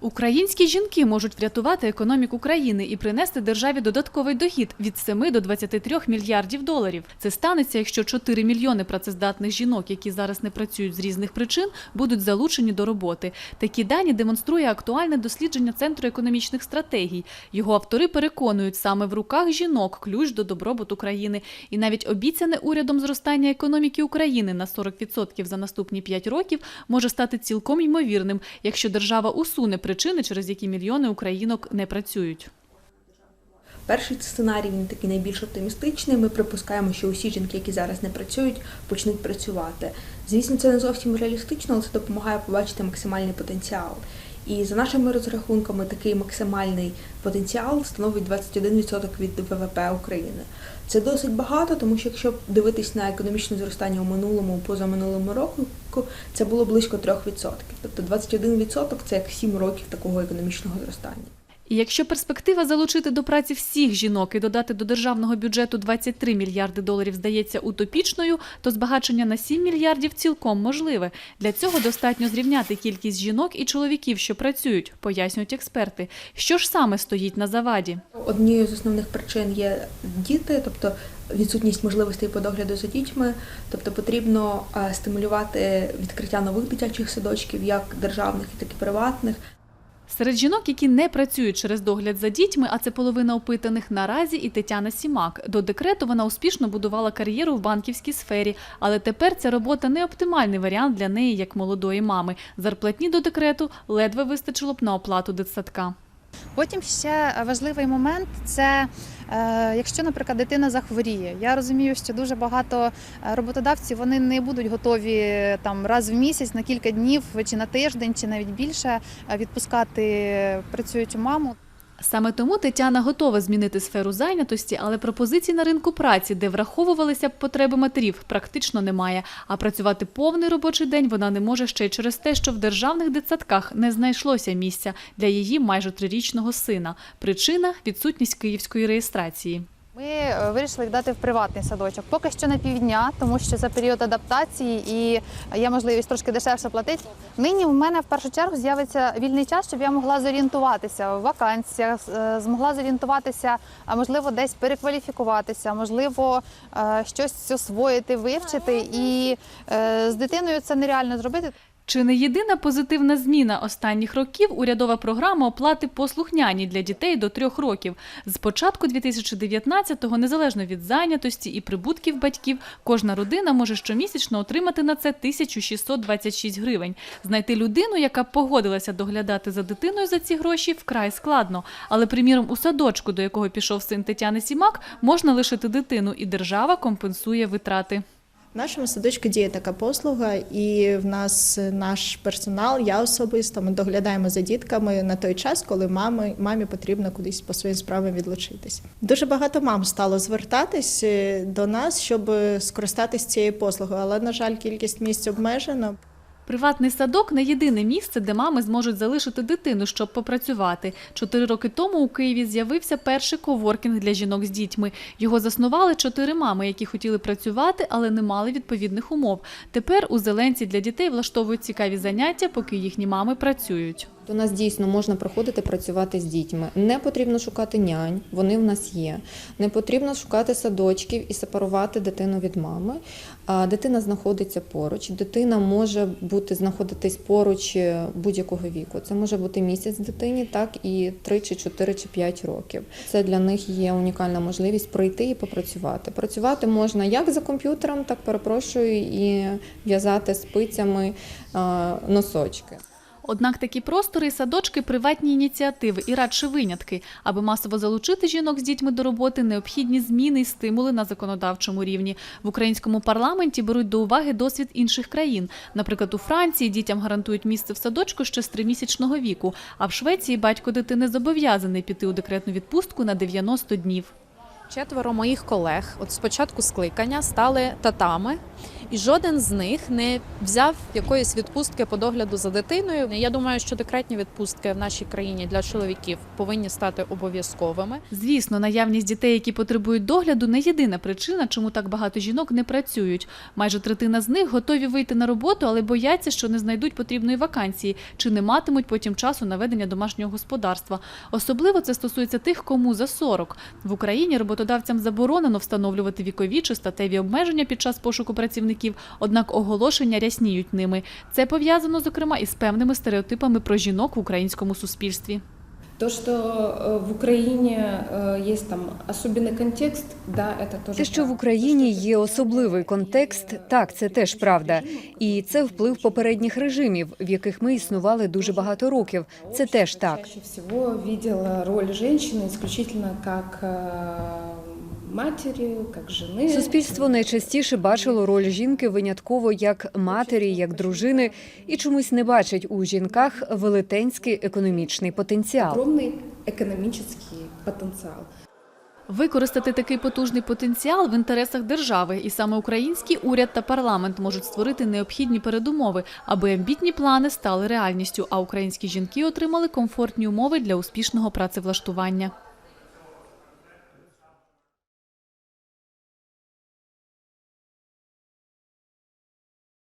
Українські жінки можуть врятувати економіку країни і принести державі додатковий дохід від 7 до 23 мільярдів доларів. Це станеться, якщо 4 мільйони працездатних жінок, які зараз не працюють з різних причин, будуть залучені до роботи. Такі дані демонструє актуальне дослідження Центру економічних стратегій. Його автори переконують, саме в руках жінок ключ до добробуту країни. І навіть обіцяне урядом зростання економіки України на 40% за наступні 5 років може стати цілком ймовірним, якщо держава усуне причини, через які мільйони українок не працюють. Перший сценарій він такий найбільш оптимістичний. Ми припускаємо, що усі жінки, які зараз не працюють, почнуть працювати. Звісно, це не зовсім реалістично, але це допомагає побачити максимальний потенціал. І за нашими розрахунками, такий максимальний потенціал становить 21% від ВВП України. Це досить багато, тому що якщо дивитись на економічне зростання у минулому, позаминулому року, це було близько 3%. Тобто 21% – це як 7 років такого економічного зростання. І якщо перспектива залучити до праці всіх жінок і додати до державного бюджету 23 мільярди доларів здається утопічною, то збагачення на 7 мільярдів цілком можливе. Для цього достатньо зрівняти кількість жінок і чоловіків, що працюють, пояснюють експерти. Що ж саме стоїть на заваді? Однією з основних причин є діти, тобто відсутність можливостей по догляду за дітьми. Тобто потрібно е, стимулювати відкриття нових дитячих садочків, як державних, так і приватних. Серед жінок, які не працюють через догляд за дітьми, а це половина опитаних наразі і Тетяна Сімак. До декрету вона успішно будувала кар'єру в банківській сфері, але тепер ця робота не оптимальний варіант для неї як молодої мами. Зарплатні до декрету ледве вистачило б на оплату дитсадка. Потім ще важливий момент це якщо, наприклад, дитина захворіє. Я розумію, що дуже багато е, роботодавців вони не будуть готові там раз в місяць на кілька днів чи на тиждень, чи навіть більше е, відпускати працюючу маму. Саме тому Тетяна готова змінити сферу зайнятості, але пропозицій на ринку праці, де враховувалися б потреби матерів, практично немає. А працювати повний робочий день вона не може ще й через те, що в державних дитсадках не знайшлося місця для її майже трирічного сина. Причина відсутність київської реєстрації. Ми е, вирішили віддати в приватний садочок. Поки що на півдня, тому що це період адаптації і є можливість трошки дешевше платити. Нині в мене в першу чергу з'явиться вільний час, щоб я могла зорієнтуватися в вакансіях, е, змогла зорієнтуватися, а можливо, десь перекваліфікуватися, можливо, е, щось освоїти, вивчити. І з дитиною це нереально зробити. Чи не єдина позитивна зміна останніх років урядова програма оплати послухняні для дітей до трьох років? З початку 2019-го, незалежно від зайнятості і прибутків батьків, кожна родина може щомісячно отримати на це 1626 гривень. Знайти людину, яка погодилася доглядати за дитиною за ці гроші, вкрай складно. Але, приміром, у садочку, до якого пішов син Тетяни Сімак, можна лишити дитину, і держава компенсує витрати. Нашому садочку діє така послуга, і в нас наш персонал, я особисто, ми доглядаємо за дітками на той час, коли мами, мамі потрібно кудись по своїм справам відлучитися. Дуже багато мам стало звертатись е, до нас, щоб скористатись цією послугою, але на жаль, кількість місць обмежена. Приватний садок не єдине місце, де мами зможуть залишити дитину, щоб попрацювати. Чотири роки тому у Києві з'явився перший коворкінг для жінок з дітьми. Його заснували чотири мами, які хотіли працювати, але не мали відповідних умов. Тепер у зеленці для дітей влаштовують цікаві заняття, поки їхні мами працюють. До нас дійсно можна приходити працювати з дітьми. Не потрібно шукати нянь, вони в нас є. Не потрібно шукати садочків і сепарувати дитину від мами. Дитина знаходиться поруч. Дитина може бути знаходитись поруч е, будь-якого віку. Це може бути місяць дитині, так і 3 чи 4 чи 5 років. Це для них є унікальна можливість прийти і попрацювати. Працювати можна як за комп'ютером, так перепрошую, і в'язати спицями носочки. Однак такі простори і садочки приватні ініціативи і радше винятки. Аби масово залучити жінок з дітьми до роботи, необхідні зміни і стимули на законодавчому рівні. В українському парламенті беруть до уваги досвід інших країн. Наприклад, у Франції дітям гарантують місце в садочку ще з тримісячного віку, а в Швеції батько дитини зобов'язаний піти у декретну відпустку на 90 днів. Четверо моїх колег, от з початку скликання, стали татами і жоден з них не взяв якоїсь відпустки по догляду за дитиною. Я думаю, що декретні відпустки в нашій країні для чоловіків повинні стати обов'язковими. Звісно, наявність дітей, які потребують догляду, не єдина причина, чому так багато жінок не працюють. Майже третина з них готові вийти на роботу, але бояться, що не знайдуть потрібної вакансії чи не матимуть потім часу на ведення домашнього господарства. Особливо це стосується тих, кому за 40. В Україні роботодавцям заборонено встановлювати вікові чи статеві обмеження під час пошуку працівників, однак оголошення рясніють ними. Це пов'язано, зокрема, із певними стереотипами про жінок в українському суспільстві. То, что э, в Украине э, есть там особенный контекст, да, это тоже Те, що в так. Україні є особливий контекст, так це теж правда. І це вплив попередніх режимів, в яких ми існували дуже багато років. Це теж так. Чаще всего видела роль женщины исключительно как э, матери, как жены. Суспільство найчастіше бачило роль жінки винятково як матері, як дружини, і чомусь не бачить у жінках велетенський економічний потенціал. Огромный экономический потенциал. Використати такий потужний потенціал в інтересах держави, і саме український уряд та парламент можуть створити необхідні передумови, аби амбітні плани стали реальністю, а українські жінки отримали комфортні умови для успішного працевлаштування.